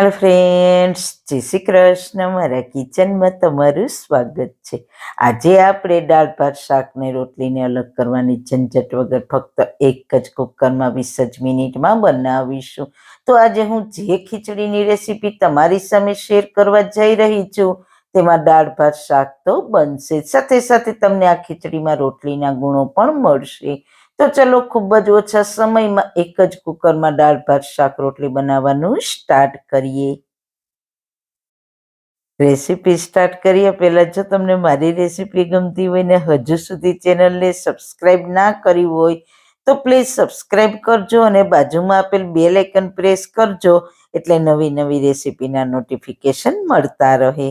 Hello friends જય શ્રી કૃષ્ણ. મારા કિચનમાં તમારું સ્વાગત છે. આજે આપણે દાળ, ભાત શાકને રોટલીને અલગ કરવાની ઝંઝટ વગર ફક્ત એક જ કુકરમાં વીસ જ મિનિટમાં બનાવીશું. તો આજે હું જે ખીચડીની રેસીપી તમારી સામે શેર કરવા જઈ રહી છું, તેમાં દાળ, ભાત, શાક તો બનશે. સાથે સાથે તમને આ ખીચડીમાં રોટલીના ગુણો પણ મળશે. તો ચલો ખૂબ જ ઓછા સમયમાં એક જ કુકરમાં દાળ, ભાત, શાક, રોટલી બનાવવાનું સ્ટાર્ટ કરીએ. રેસીપી સ્ટાર્ટ કરીએ. પહેલાં જો તમને મારી રેસીપી ગમતી હોય ને હજુ સુધી ચેનલને સબસ્ક્રાઈબ ના કરી હોય, તો પ્લીઝ સબસ્ક્રાઈબ કરજો અને બાજુમાં આપેલ બે લેકન પ્રેસ કરજો, એટલે નવી નવી રેસીપીના નોટિફિકેશન મળતા રહે.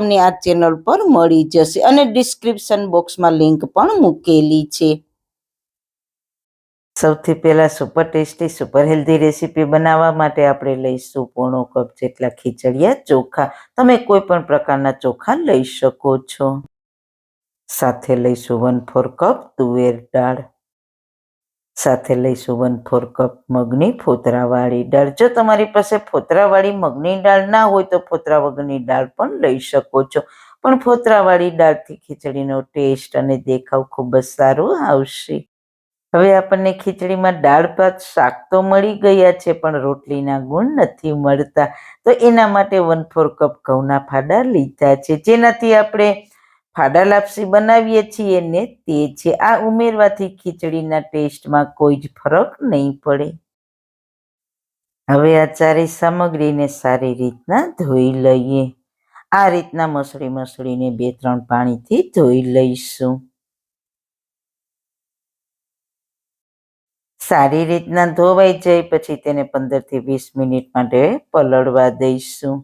તમને આ ચેનલ પર મળી જશે અને ડિસ્ક્રિપ્શન બોક્સમાં લિંક પણ મૂકેલી છે. સૌથી પહેલા super tasty super healthy recipe બનાવવા માટે આપણે લઈશું પોણો કપ જેટલા ખીચડિયા ચોખા. તમે કોઈ પણ પ્રકારના ચોખા લઈ શકો છો. સાથે લઈશું વન ફોર કપ તુવેર દાળ. સાથે લઈશું વન ફોર કપ મગની ફોતરાવાળી દાળ. જો તમારી પાસે ફોતરાવાળી મગની દાળ ના હોય તો ફોતરા વગરની દાળ પણ લઈ શકો છો. પણ ફોતરાવાળી દાળથી ખીચડીનો ટેસ્ટ અને દેખાવ ખૂબ જ સારો આવશે. હવે આપણને ખીચડીમાં દાળ ભાત, શાક તો મળી ગયા છે, પણ રોટલીના ગુણ નથી મળતા. તો એના માટે વન ફોર કપ ઘઉંના ફાડા લીધા છે. જેનાથી આપણે ફાડા લાપસી બનાવીએ છીએ ને તે છે આ ઉમેરવાથી ખીચડીના ટેસ્ટમાં કોઈ જ ફરક નહીં પડે. હવે આ ચારેય સામગ્રીને સારી રીતના ધોઈ લઈએ. આ રીતના મસળી મસળીને બે ત્રણ પાણીથી ધોઈ લઈશું. સારી રીતના ધોવાઈ જાય પછી તેને પંદરથી વીસ મિનિટ માટે પલળવા દઈશું.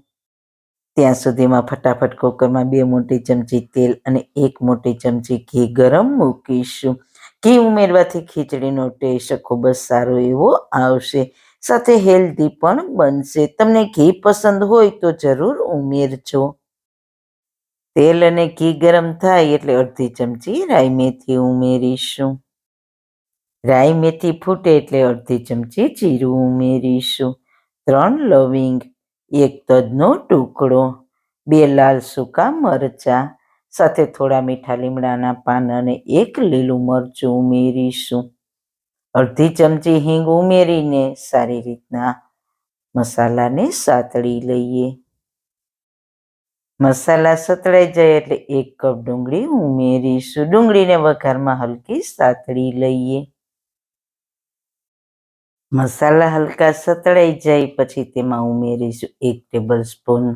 ત્યાં સુધીમાં ફટાફટ કુકરમાં બે મોટી ચમચી તેલ અને એક મોટી ચમચી ઘી ગરમ મૂકીશું. ઘી ઉમેરવાથી ખીચડીનો ટેસ્ટ ખૂબ જ સારો એવો આવશે. સાથે હેલ્ધી પણ બનશે. તમને ઘી પસંદ હોય તો જરૂર ઉમેરજો. તેલ અને ઘી ગરમ થાય એટલે અડધી ચમચી રાઈ મેથી ઉમેરીશું. રાઈ મેથી ફૂટે એટલે અડધી ચમચી જીરું ઉમેરીશું. ત્રણ લવિંગ એક તજનો ટુકડો, બે લાલ સૂકા મરચા, સાથે થોડા મીઠા લીમડાના પાન અને એક લીલું મરચું ઉમેરીશું. અડધી ચમચી હિંગ ઉમેરીને સારી રીતના મસાલાને સાતળી લઈએ. મસાલા સતળાઈ જાય એટલે એક કપ ડુંગળી ઉમેરીશું. ડુંગળીને વઘારમાં હલકી સાતળી લઈએ. મસાલા હલકા સતળાઈ જાય પછી તેમાં ઉમેરીશું એક ટેબલ સ્પૂન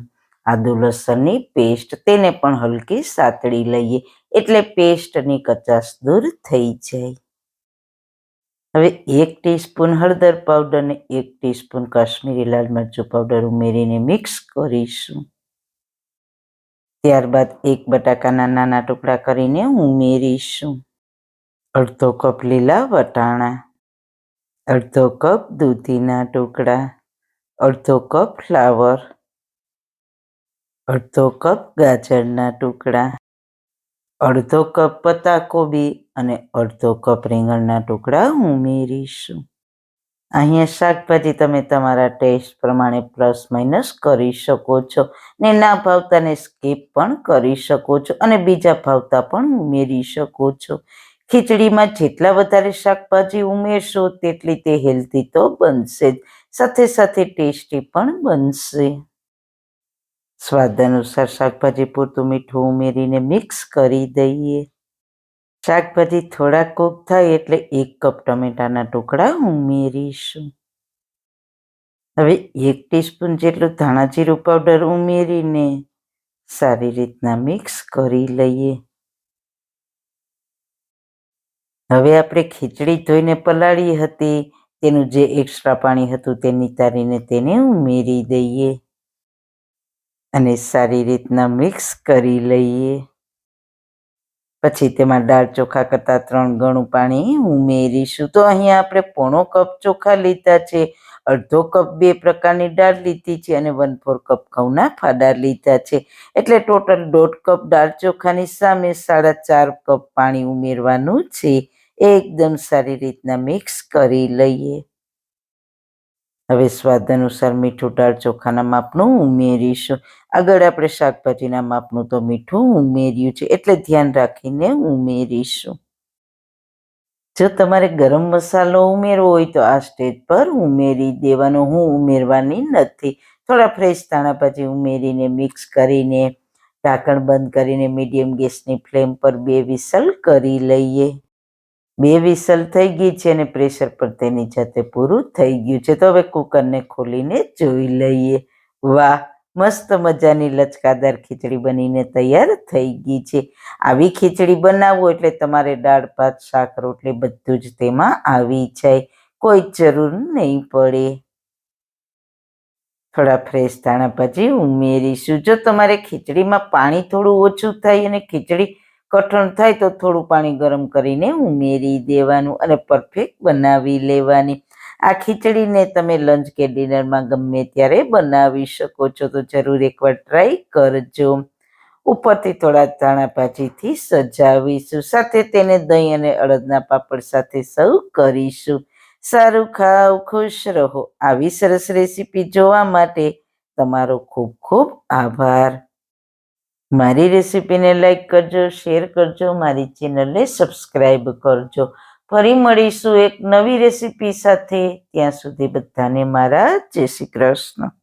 આદુ લસણની પેસ્ટ. તેને પણ હલકી સાતળી લઈએ એટલે પેસ્ટની કચાશ દૂર થઈ જાય. હવે એક ટીસ્પૂન હળદર પાવડર ને એક ટીસ્પૂન કાશ્મીરી લાલ મરચું પાવડર ઉમેરીને મિક્સ કરીશું. ત્યારબાદ એક બટાકાના નાના ટુકડા કરીને ઉમેરીશું. અડધો કપ લીલા વટાણા. અડધો કપ દૂધીના ટુકડા, અડધો કપ ફ્લાવર, અડધો કપ ગાજરના ટુકડા, અડધો કપ પત્તાકોબી અને અડધો કપ રીંગણના ટુકડા ઉમેરીશું અહીંયા શાકભાજી તમે તમારા ટેસ્ટ પ્રમાણે પ્લસ માઇનસ કરી શકો છો ને ના ભાવતાને સ્કીપ પણ કરી શકો છો અને બીજા ભાવતા પણ ઉમેરી શકો છો. ખીચડીમાં જેટલા વધારે શાકભાજી ઉમેરશો તેટલી તે હેલ્ધી તો બનશે જ. સાથે સાથે ટેસ્ટી પણ બનશે. સ્વાદ અનુસાર શાકભાજી પૂરતું મીઠું ઉમેરીને મિક્સ કરી દઈએ. શાકભાજી થોડા કૂક થાય એટલે એક કપ ટમેટાના ટુકડા ઉમેરીશું. હવે એક ટીસ્પૂન જેટલું ધાણા જીરું પાવડર ઉમેરીને સારી રીતના મિક્સ કરી લઈએ. હવે આપણે ખીચડી ધોઈને પલાળી હતી. તેનું જે એક્સ્ટ્રા પાણી હતું તે નિતારીને તેને ઉમેરી દઈએ. અને સારી રીતના મિક્સ કરી લઈએ. પછી તેમાં દાળ ચોખા કરતાં ત્રણ ગણું પાણી ઉમેરીશું. તો અહીંયા આપણે પોણો કપ ચોખા લીધા છે. અડધો કપ બે પ્રકારની દાળ લીધી છે અને વન ફોર કપ ઘઉંના ફાડા લીધા છે. એટલે ટોટલ દોઢ કપ દાળ ચોખાની સામે સાડા ચાર કપ પાણી ઉમેરવાનું છે. એકદમ સારી રીતના મિક્સ કરી લઈએ. હવે સ્વાદ અનુસાર મીઠું દાળ ચોખાના માપનું ઉમેરીશું. આગળ આપણે શાકભાજીના માપનું તો મીઠું ઉમેર્યું છે, એટલે ધ્યાન રાખીને ઉમેરીશું. જો તમારે ગરમ મસાલો ઉમેરવો હોય તો આ સ્ટેજ પર ઉમેરી દેવાનો, હું ઉમેરવાની નથી. થોડા ફ્રેશ ધાણા ભાજી ઉમેરીને મિક્સ કરીને, ઢાંકણ બંધ કરીને મીડિયમ ગેસની ફ્લેમ પર બે વિસલ કરી લઈએ. બે વિસલ થઈ ગઈ છે અને પ્રેશર પર તેની જાતે પૂરું થઈ ગયું છે. તો હવે કુકરને ખોલીને જોઈ લઈએ. વાહ, મસ્ત મજાની લચકાદાર ખીચડી બનીને તૈયાર થઈ ગઈ છે. આવી ખીચડી બનાવવો એટલે તમારે દાળ, ભાત, શાક, રોટલી બધું જ તેમાં આવી જાય. કોઈ જરૂર નહીં પડે. થોડા ફ્રેશ ધાણા ભાજી ઉમેરીશું. જો તમારે ખીચડીમાં પાણી થોડું ઓછું થાય અને ખીચડી કઠણ થાય તો થોડું પાણી ગરમ કરીને ઉમેરી દેવાનું અને પરફેક્ટ બનાવી લેવાની. આ ખીચડીને તમે લંચ કે ડિનરમાં ગમે ત્યારે બનાવી શકો છો, તો જરૂર એકવાર ટ્રાય કરજો. ઉપરથી થોડા ધાણા ભાજીથી સજાવીશું, સાથે તેને દહીં અને અડદના પાપડ સાથે સર્વ કરીશું. સારું ખાવ, ખુશ રહો. આવી સરસ રેસીપી જોવા માટે તમારો ખૂબ ખૂબ આભાર. મારી રેસીપીને લાઈક કરજો, શેર કરજો, મારી ચેનલને સબસ્ક્રાઈબ કરજો. ફરી મળીશું એક નવી રેસીપી સાથે. ત્યાં સુધી બધાને મારા જય શ્રી કૃષ્ણ.